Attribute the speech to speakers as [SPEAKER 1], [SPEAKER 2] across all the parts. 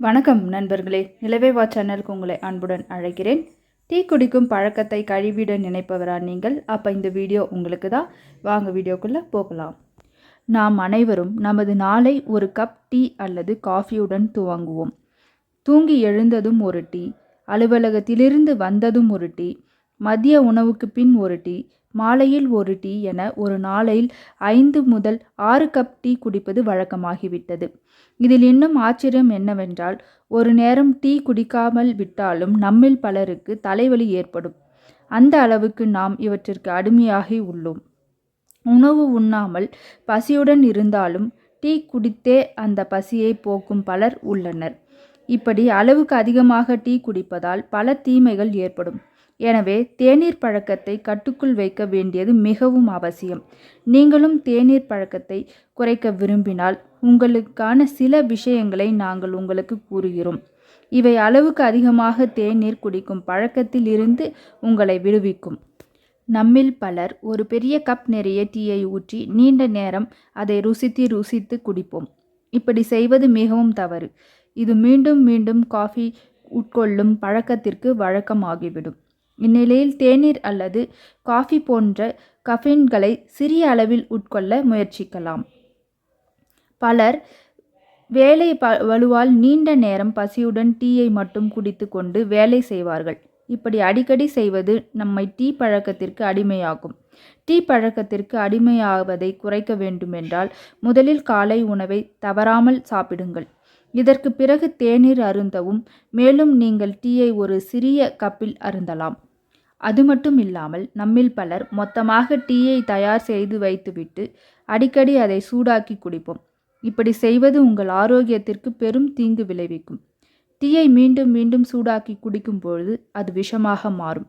[SPEAKER 1] வணக்கம் நண்பர்களே. நிலவேவா சேனலுக்கு உங்களை அன்புடன் அழைக்கிறேன். டீ குடிக்கும் பழக்கத்தை கழிவிட நினைப்பவரா நீங்கள்? அப்போ இந்த வீடியோ உங்களுக்கு தான். வாங்க வீடியோக்குள்ளே போகலாம். நாம் அனைவரும் நமது நாளை ஒரு கப் டீ அல்லது காஃபியுடன் துவங்குவோம். தூங்கி எழுந்ததும் ஒரு டீ அலுவலகத்திலிருந்து வந்ததும் ஒரு டீ மதிய உணவுக்கு பின் ஒரு டீ மாலையில் ஒரு டீ என ஒரு நாளையில் ஐந்து முதல் ஆறு கப் டீ குடிப்பது வழக்கமாகிவிட்டது. இதில் இன்னும் ஆச்சரியம் என்னவென்றால் ஒரு நேரம் டீ குடிக்காமல் விட்டாலும் நம்மில் பலருக்கு தலைவலி ஏற்படும். அந்த அளவுக்கு நாம் இவற்றிற்கு அடிமையாகி உள்ளோம். உணவு உண்ணாமல் பசியுடன் இருந்தாலும் டீ குடித்தே அந்த பசியை போக்கும் பலர் உள்ளனர். இப்படி அளவுக்கு அதிகமாக டீ குடிப்பதால் பல தீமைகள் ஏற்படும். எனவே தேநீர் பழக்கத்தை கட்டுக்குள் வைக்க வேண்டியது மிகவும் அவசியம். நீங்களும் தேநீர் பழக்கத்தை குறைக்க விரும்பினால் உங்களுக்கான சில விஷயங்களை நாங்கள் உங்களுக்கு கூறுகிறோம். இவை அளவுக்கு அதிகமாக தேநீர் குடிக்கும் பழக்கத்தில் இருந்து உங்களை விடுவிக்கும். நம்மில் பலர் ஒரு பெரிய கப் நிறைய டீயை ஊற்றி நீண்ட நேரம் அதை ருசித்து ருசித்து குடிப்போம். இப்படி செய்வது மிகவும் தவறு. இது மீண்டும் மீண்டும் காஃபி உட்கொள்ளும் பழக்கத்திற்கு வழக்கமாகிவிடும். இந்நிலையில் தேநீர் அல்லது காஃபி போன்ற கஃபின்களை சிறிய அளவில் உட்கொள்ள முயற்சிக்கலாம். பலர் வேலை ப வலுவால் நீண்ட நேரம் பசியுடன் டீயை மட்டும் குடித்து கொண்டு வேலை செய்வார்கள். இப்படி அடிக்கடி செய்வது நம்மை டீ பழக்கத்திற்கு அடிமையாகும் டீ பழக்கத்திற்கு அடிமையாவதை குறைக்க வேண்டுமென்றால் முதலில் காலை உணவை தவறாமல் சாப்பிடுங்கள். இதற்கு பிறகு தேநீர் அருந்தவும் மேலும் நீங்கள் டீயை ஒரு சிறிய கப்பில் அருந்தலாம். அது மட்டும் இல்லாமல் நம்மில் பலர் மொத்தமாக டீயை தயார் செய்து வைத்துவிட்டு அடிக்கடி அதை சூடாக்கி குடிப்போம். இப்படி செய்வது உங்கள் ஆரோக்கியத்திற்கு பெரும் தீங்கு விளைவிக்கும். டீயை மீண்டும் மீண்டும் சூடாக்கி குடிக்கும் பொழுது அது விஷமாக மாறும்.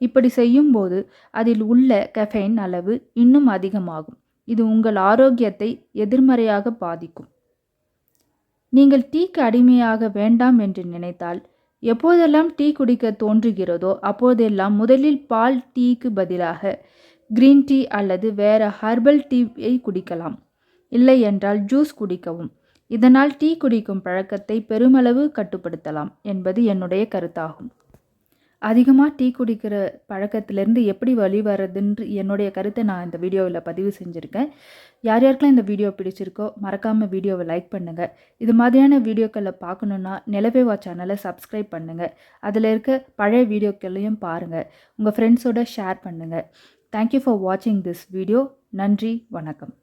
[SPEAKER 1] இப்படி செய்யும்போது அதில் உள்ள கெஃபைன் அளவு இன்னும் அதிகமாகும். இது உங்கள் ஆரோக்கியத்தை எதிர்மறையாக பாதிக்கும். நீங்கள் டீக்கு அடிமையாக வேண்டாம் என்று நினைத்தால் எப்போதெல்லாம் டீ குடிக்க தோன்றுகிறதோ அப்போதெல்லாம் முதலில் பால் டீக்கு பதிலாக கிரீன் டீ அல்லது வேற ஹர்பல் டீயை குடிக்கலாம். இல்லை என்றால் ஜூஸ் குடிக்கவும். இதனால் டீ குடிக்கும் பழக்கத்தை பெருமளவு கட்டுப்படுத்தலாம் என்பது என்னுடைய கருத்தாகும். அதிகமாக டீ குடிக்கிற பழக்கத்திலேருந்து எப்படி வழி வழிவரதுன்று என்னுடைய கருத்தை நான் இந்த வீடியோவில் பதிவு செஞ்சுருக்கேன். யார் யாருக்கெல்லாம் இந்த வீடியோ பிடிச்சிருக்கோ மறக்காமல் வீடியோவை லைக் பண்ணுங்கள் இது மாதிரியான வீடியோக்களை பார்க்கணுன்னா நிலவேவா சேனலை சப்ஸ்கிரைப் பண்ணுங்கள் அதில் இருக்க பழைய வீடியோக்களையும் பாருங்கள் உங்கள் ஃப்ரெண்ட்ஸோட ஷேர் பண்ணுங்கள் தேங்க்யூ ஃபார் வாட்சிங் திஸ் வீடியோ நன்றி வணக்கம்.